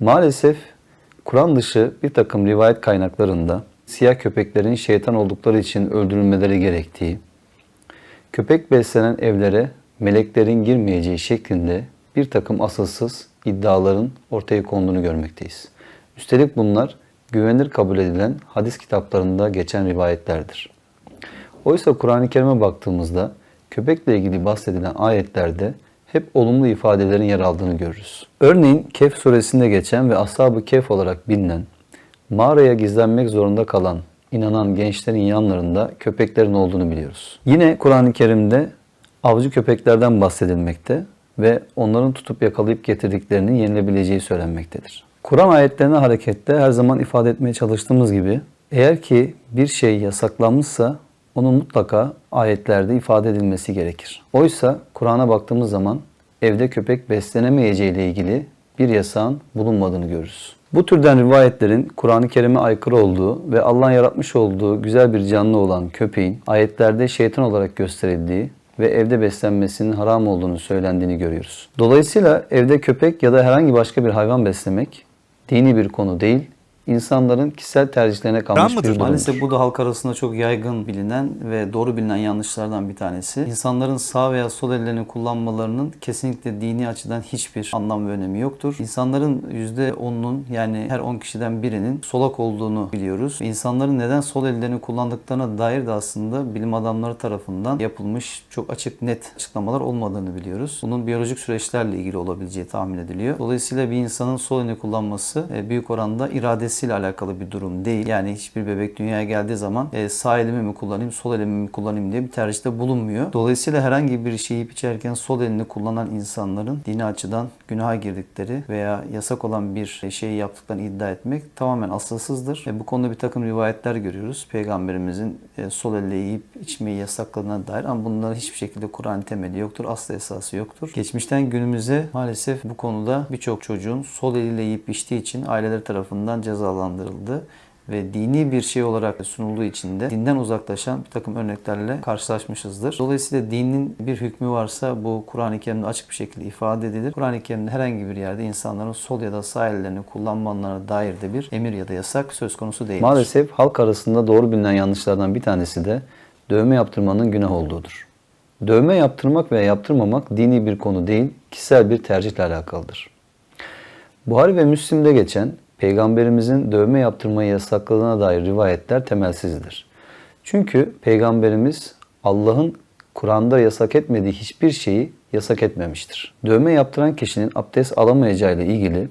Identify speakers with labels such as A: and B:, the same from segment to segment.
A: Maalesef Kur'an dışı bir takım rivayet kaynaklarında siyah köpeklerin şeytan oldukları için öldürülmeleri gerektiği, köpek beslenen evlere meleklerin girmeyeceği şeklinde bir takım asılsız iddiaların ortaya konduğunu görmekteyiz. Üstelik bunlar güvenilir kabul edilen hadis kitaplarında geçen rivayetlerdir. Oysa Kur'an-ı Kerim'e baktığımızda köpekle ilgili bahsedilen ayetlerde hep olumlu ifadelerin yer aldığını görürüz. Örneğin Kehf suresinde geçen ve Ashab-ı Kehf olarak bilinen, mağaraya gizlenmek zorunda kalan inanan gençlerin yanlarında köpeklerin olduğunu biliyoruz. Yine Kur'an-ı Kerim'de avcı köpeklerden bahsedilmekte ve onların tutup yakalayıp getirdiklerinin yenilebileceği söylenmektedir. Kur'an ayetlerine hareketle her zaman ifade etmeye çalıştığımız gibi eğer ki bir şey yasaklanmışsa onun mutlaka ayetlerde ifade edilmesi gerekir. Oysa Kur'an'a baktığımız zaman evde köpek beslenemeyeceği ile ilgili bir yasağın bulunmadığını görürüz. Bu türden rivayetlerin Kur'an-ı Kerim'e aykırı olduğu ve Allah'ın yaratmış olduğu güzel bir canlı olan köpeğin ayetlerde şeytan olarak gösterildiği ve evde beslenmesinin haram olduğunu söylendiğini görüyoruz. Dolayısıyla evde köpek ya da herhangi başka bir hayvan beslemek dini bir konu değil, insanların kişisel tercihlerine kalmış bir durumdur.
B: Maalesef bu da halk arasında çok yaygın bilinen ve doğru bilinen yanlışlardan bir tanesi. İnsanların sağ veya sol ellerini kullanmalarının kesinlikle dini açıdan hiçbir anlam ve önemi yoktur. İnsanların %10'unun yani her 10 kişiden birinin solak olduğunu biliyoruz. İnsanların neden sol ellerini kullandıklarına dair de aslında bilim adamları tarafından yapılmış çok açık net açıklamalar olmadığını biliyoruz. Bunun biyolojik süreçlerle ilgili olabileceği tahmin ediliyor. Dolayısıyla bir insanın sol elini kullanması e, büyük oranda iradesiyle alakalı bir durum değil. Yani hiçbir bebek dünyaya geldiği zaman e, sağ elimi mi kullanayım, sol elimi mi kullanayım diye bir tercihte bulunmuyor. Dolayısıyla herhangi bir şeyi içerken sol elini kullanan insanların dini açıdan günaha girdikleri veya yasak olan bir şeyi yaptıklarını iddia etmek tamamen asılsızdır. E, bu konuda bir takım rivayetler görüyoruz. Peygamberimizin e, sol elle yiyip içmeyi yasakladığına dair ama bunların hiçbir şekilde Kur'an temeli yoktur. Asla esası yoktur. Geçmişten günümüze maalesef bu konuda birçok çocuğun sol eliyle yiyip içtiği için aileler tarafından cezalandırıldı ve dini bir şey olarak sunulduğu için de dinden uzaklaşan bir takım örneklerle karşılaşmışızdır. Dolayısıyla dinin bir hükmü varsa bu Kur'an-ı Kerim'de açık bir şekilde ifade edilir. Kur'an-ı Kerim'de herhangi bir yerde insanların sol ya da sağ ellerini kullanmalarına dair de bir emir ya da yasak söz konusu değildir.
A: Maalesef halk arasında doğru bilinen yanlışlardan bir tanesi de dövme yaptırmanın günah olduğudur. Dövme yaptırmak veya yaptırmamak dini bir konu değil, kişisel bir tercihle alakalıdır. Buhari ve Müslim'de geçen Peygamberimizin dövme yaptırmayı yasakladığına dair rivayetler temelsizdir. Çünkü Peygamberimiz Allah'ın Kur'an'da yasak etmediği hiçbir şeyi yasak etmemiştir. Dövme yaptıran kişinin abdest alamayacağı ile ilgili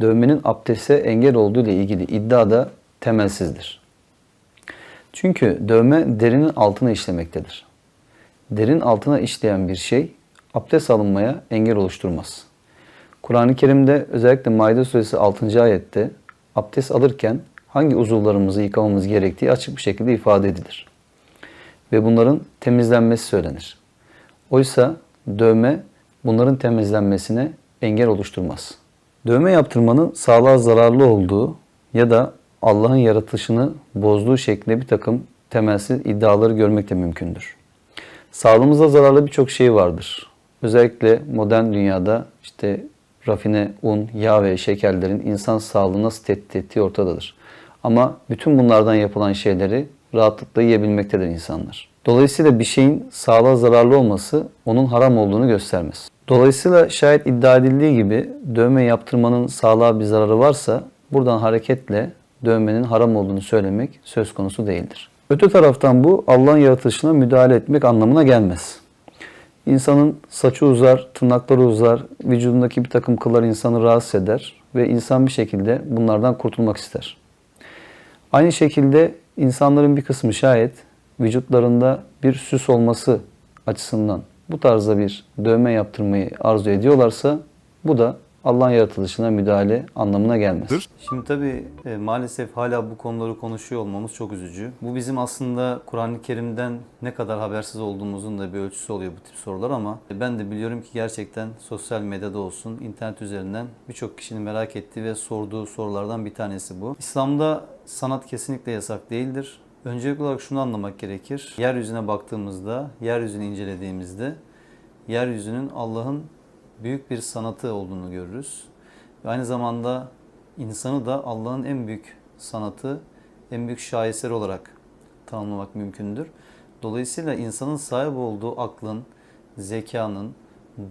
A: dövmenin abdeste engel olduğu ile ilgili iddia da temelsizdir. Çünkü dövme derinin altına işlemektedir. Derin altına işleyen bir şey abdest alınmaya engel oluşturmaz. Kur'an-ı Kerim'de özellikle Maide suresi 6. ayette abdest alırken hangi uzuvlarımızı yıkamamız gerektiği açık bir şekilde ifade edilir. Ve bunların temizlenmesi söylenir. Oysa dövme bunların temizlenmesine engel oluşturmaz. Dövme yaptırmanın sağlığa zararlı olduğu ya da Allah'ın yaratışını bozduğu şeklinde bir takım temelsiz iddiaları görmek de mümkündür. Sağlığımıza zararlı birçok şey vardır. Özellikle modern dünyada işte rafine un, yağ ve şekerlerin insan sağlığını nasıl tehdit ettiği ortadadır. Ama bütün bunlardan yapılan şeyleri rahatlıkla yiyebilmektedir insanlar. Dolayısıyla bir şeyin sağlığa zararlı olması onun haram olduğunu göstermez. Dolayısıyla şayet iddia edildiği gibi dövme yaptırmanın sağlığa bir zararı varsa buradan hareketle dövmenin haram olduğunu söylemek söz konusu değildir. Öte taraftan bu Allah'ın yaratılışına müdahale etmek anlamına gelmez. İnsanın saçı uzar, tırnakları uzar, vücudundaki bir takım kıllar insanı rahatsız eder ve insan bir şekilde bunlardan kurtulmak ister. Aynı şekilde insanların bir kısmı şayet vücutlarında bir süs olması açısından bu tarzda bir dövme yaptırmayı arzu ediyorlarsa bu da Allah'ın yaratılışına müdahale anlamına gelmez.
B: Şimdi tabii e, maalesef hala bu konuları konuşuyor olmamız çok üzücü. Bu bizim aslında Kur'an-ı Kerim'den ne kadar habersiz olduğumuzun da bir ölçüsü oluyor bu tip sorular ama ben de biliyorum ki gerçekten sosyal medyada olsun, internet üzerinden birçok kişinin merak ettiği ve sorduğu sorulardan bir tanesi bu. İslam'da sanat kesinlikle yasak değildir. Öncelikli olarak şunu anlamak gerekir. Yeryüzüne baktığımızda, yeryüzünü incelediğimizde yeryüzünün Allah'ın büyük bir sanatı olduğunu görürüz.
A: Ve aynı zamanda insanı da Allah'ın en büyük sanatı, en büyük şaheseri olarak tanımlamak mümkündür. Dolayısıyla insanın sahip olduğu aklın, zekanın,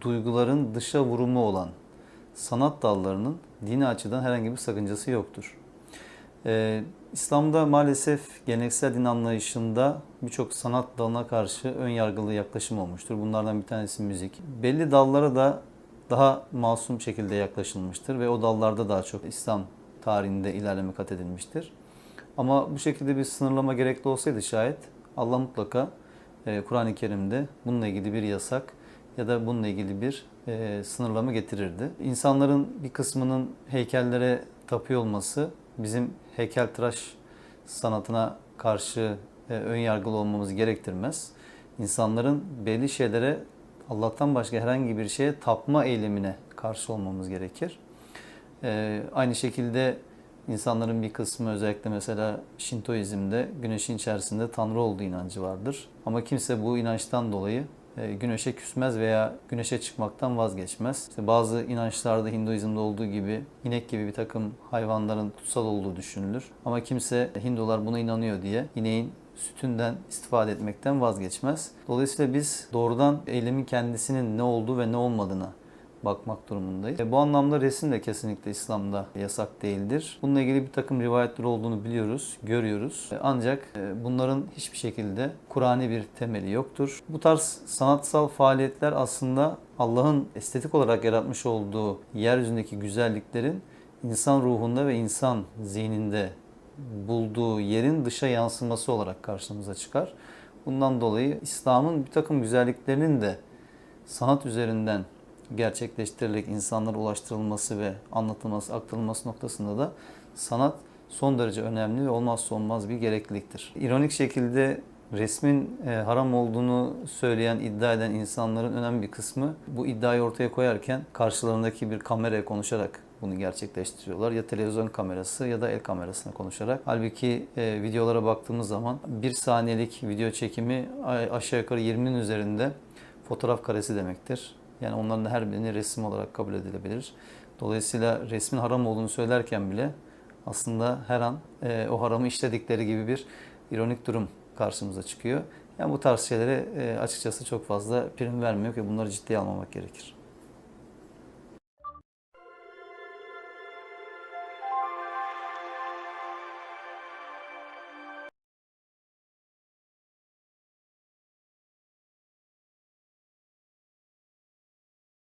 A: duyguların dışa vurumu olan sanat dallarının dini açıdan herhangi bir sakıncası yoktur. Ee, İslam'da maalesef geleneksel din anlayışında birçok sanat dalına karşı ön yargılı yaklaşım olmuştur. Bunlardan bir tanesi müzik. Belli dallara da daha masum şekilde yaklaşılmıştır ve o dallarda daha çok İslam tarihinde ilerleme kat edilmiştir. Ama bu şekilde bir sınırlama gerekli olsaydı şayet Allah mutlaka e, Kur'an-ı Kerim'de bununla ilgili bir yasak ya da bununla ilgili bir e, sınırlama getirirdi. İnsanların bir kısmının heykellere tapıyor olması bizim heykeltıraş sanatına karşı e, ön yargılı olmamızı gerektirmez. İnsanların belli şeylere Allah'tan başka herhangi bir şeye tapma eylemine karşı olmamız gerekir. E, aynı şekilde insanların bir kısmı özellikle mesela Şintoizm'de güneşin içerisinde Tanrı olduğu inancı vardır. Ama kimse bu inançtan dolayı e, güneşe küsmez veya güneşe çıkmaktan vazgeçmez. İşte bazı inançlarda Hinduizm'de olduğu gibi inek gibi bir takım hayvanların kutsal olduğu düşünülür. Ama kimse Hindular buna inanıyor diye ineğin sütünden istifade etmekten vazgeçmez. Dolayısıyla biz doğrudan eylemin kendisinin ne olduğu ve ne olmadığına bakmak durumundayız. E, bu anlamda resim de kesinlikle İslam'da yasak değildir. Bununla ilgili bir takım rivayetler olduğunu biliyoruz, görüyoruz. E, ancak e, bunların hiçbir şekilde Kur'an'i bir temeli yoktur. Bu tarz sanatsal faaliyetler aslında Allah'ın estetik olarak yaratmış olduğu yeryüzündeki güzelliklerin insan ruhunda ve insan zihninde bulduğu yerin dışa yansıması olarak karşımıza çıkar. Bundan dolayı İslam'ın bir takım güzelliklerinin de sanat üzerinden gerçekleştirilerek insanlara ulaştırılması ve anlatılması, aktarılması noktasında da sanat son derece önemli ve olmazsa olmaz bir gerekliliktir. İronik şekilde resmin e, haram olduğunu söyleyen, iddia eden insanların önemli bir kısmı bu iddiayı ortaya koyarken karşılarındaki bir kameraya konuşarak bunu gerçekleştiriyorlar. Ya televizyon kamerası ya da el kamerasına konuşarak. Halbuki e, videolara baktığımız zaman bir saniyelik video çekimi aşağı yukarı 20'nin üzerinde fotoğraf karesi demektir. Yani onların her birini resim olarak kabul edilebilir. Dolayısıyla resmin haram olduğunu söylerken bile aslında her an e, o haramı işledikleri gibi bir ironik durum karşımıza çıkıyor. Yani bu tarz şeylere e, açıkçası çok fazla prim vermiyor ki bunları ciddiye almamak gerekir.